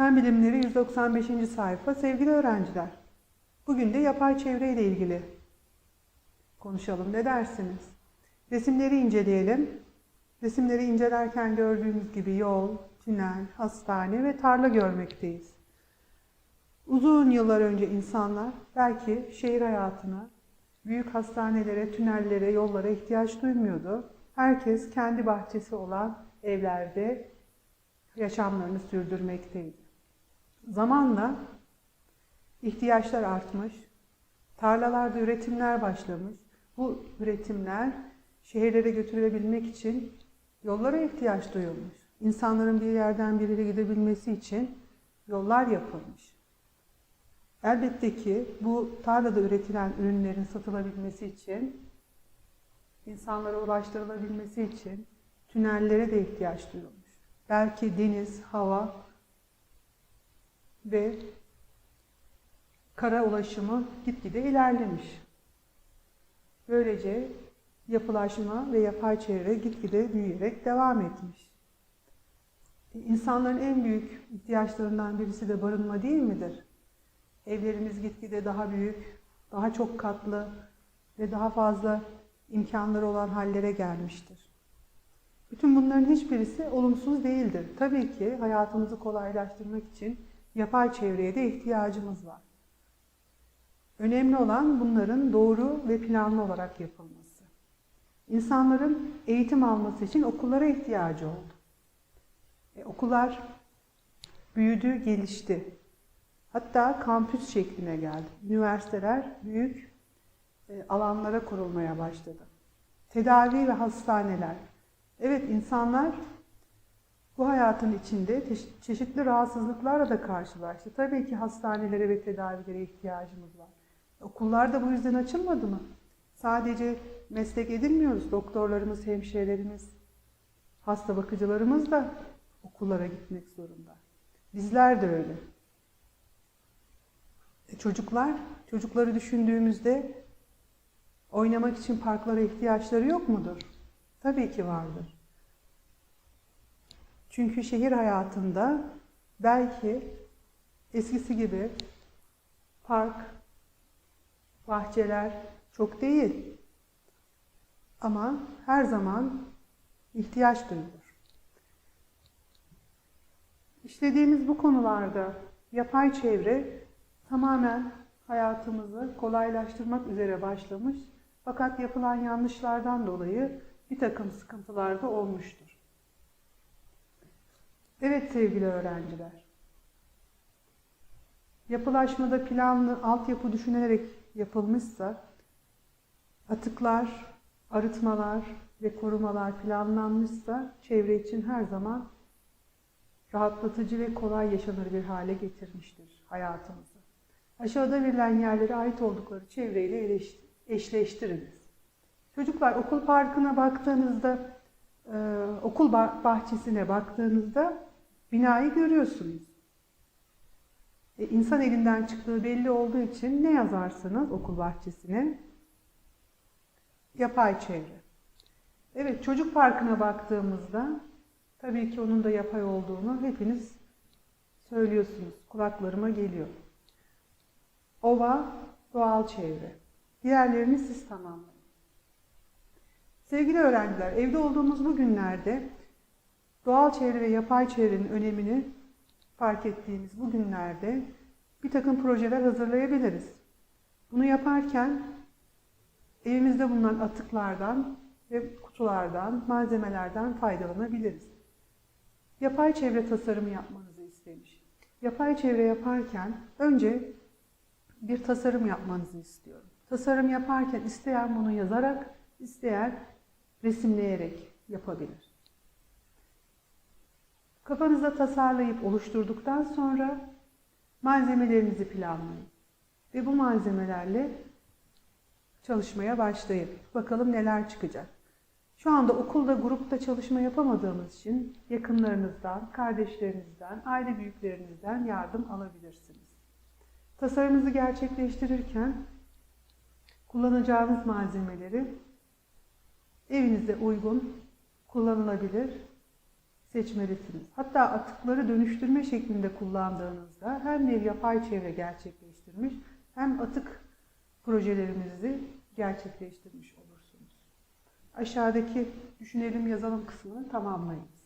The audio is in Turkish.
Fen Bilimleri 195. sayfa. Sevgili öğrenciler, bugün de yapay çevre ile ilgili konuşalım. Ne dersiniz? Resimleri inceleyelim. Resimleri incelerken gördüğümüz gibi yol, tünel, hastane ve tarla görmekteyiz. Uzun yıllar önce insanlar belki şehir hayatına, büyük hastanelere, tünellere, yollara ihtiyaç duymuyordu. Herkes kendi bahçesi olan evlerde yaşamlarını sürdürmekteydi. Zamanla ihtiyaçlar artmış, tarlalarda üretimler başlamış. Bu üretimler şehirlere götürülebilmek için yollara ihtiyaç duyulmuş. İnsanların bir yerden bir yere gidebilmesi için yollar yapılmış. Elbette ki bu tarlada üretilen ürünlerin satılabilmesi için, insanlara ulaştırılabilmesi için tünellere de ihtiyaç duyulmuş. Belki deniz, hava ve kara ulaşımı gitgide ilerlemiş. Böylece yapılaşma ve yapay çevre gitgide büyüyerek devam etmiş. İnsanların en büyük ihtiyaçlarından birisi de barınma değil midir? Evlerimiz gitgide daha büyük, daha çok katlı ve daha fazla imkanları olan hallere gelmiştir. Bütün bunların hiçbirisi olumsuz değildir. Tabii ki hayatımızı kolaylaştırmak için yapay çevreye de ihtiyacımız var. Önemli olan bunların doğru ve planlı olarak yapılması. İnsanların eğitim alması için okullara ihtiyacı oldu. E, okullar büyüdü, gelişti. Hatta kampüs şekline geldi. Üniversiteler büyük e, alanlara kurulmaya başladı. Tedavi ve hastaneler. Evet insanlar bu hayatın içinde çeşitli rahatsızlıklarla da karşılaştı. Tabii ki hastanelere ve tedavilere ihtiyacımız var. Okullar da bu yüzden açılmadı mı? Sadece meslek edinmiyoruz. Doktorlarımız, hemşirelerimiz, hasta bakıcılarımız da okullara gitmek zorunda. Bizler de öyle. E çocuklar, çocukları düşündüğümüzde oynamak için parklara ihtiyaçları yok mudur? Tabii ki vardır. Çünkü şehir hayatında belki eskisi gibi park, bahçeler çok değil. Ama her zaman ihtiyaç duyulur. İşlediğimiz bu konularda yapay çevre tamamen hayatımızı kolaylaştırmak üzere başlamış. Fakat yapılan yanlışlardan dolayı bir takım sıkıntılar da olmuştur. Evet sevgili öğrenciler. Yapılaşmada planlı altyapı düşünülerek yapılmışsa atıklar, arıtmalar ve korumalar planlanmışsa çevre için her zaman rahatlatıcı ve kolay yaşanır bir hale getirmiştir hayatımızı. Aşağıda verilen yerlere ait oldukları çevreyle eşleştiriniz. Çocuklar okul parkına baktığınızda, okul bahçesine baktığınızda binayı görüyorsunuz. E, insan elinden çıktığı belli olduğu için ne yazarsınız okul bahçesine? Yapay çevre. Evet çocuk parkına baktığımızda tabii ki onun da yapay olduğunu hepiniz söylüyorsunuz. Kulaklarıma geliyor. Ova doğal çevre. Diğerlerini siz tamamlayın. Sevgili öğrenciler, evde olduğumuz bu günlerde doğal çevre ve yapay çevrenin önemini fark ettiğimiz bu günlerde bir takım projeler hazırlayabiliriz. Bunu yaparken evimizde bulunan atıklardan ve kutulardan, malzemelerden faydalanabiliriz. Yapay çevre tasarımı yapmanızı istemiş. Yapay çevre yaparken önce bir tasarım yapmanızı istiyorum. Tasarım yaparken isteyen bunu yazarak, isteyen resimleyerek yapabilir. Kafanızda tasarlayıp oluşturduktan sonra malzemelerinizi planlayın. Ve bu malzemelerle çalışmaya başlayın. Bakalım neler çıkacak. Şu anda okulda grupta çalışma yapamadığımız için yakınlarınızdan, kardeşlerinizden, aile büyüklerinizden yardım alabilirsiniz. Tasarımınızı gerçekleştirirken kullanacağınız malzemeleri evinize uygun, kullanılabilir, seçmelisiniz. Hatta atıkları dönüştürme şeklinde kullandığınızda hem bir yapay çevre gerçekleştirmiş hem atık projelerimizi gerçekleştirmiş olursunuz. Aşağıdaki düşünelim yazalım kısmını tamamlayınız.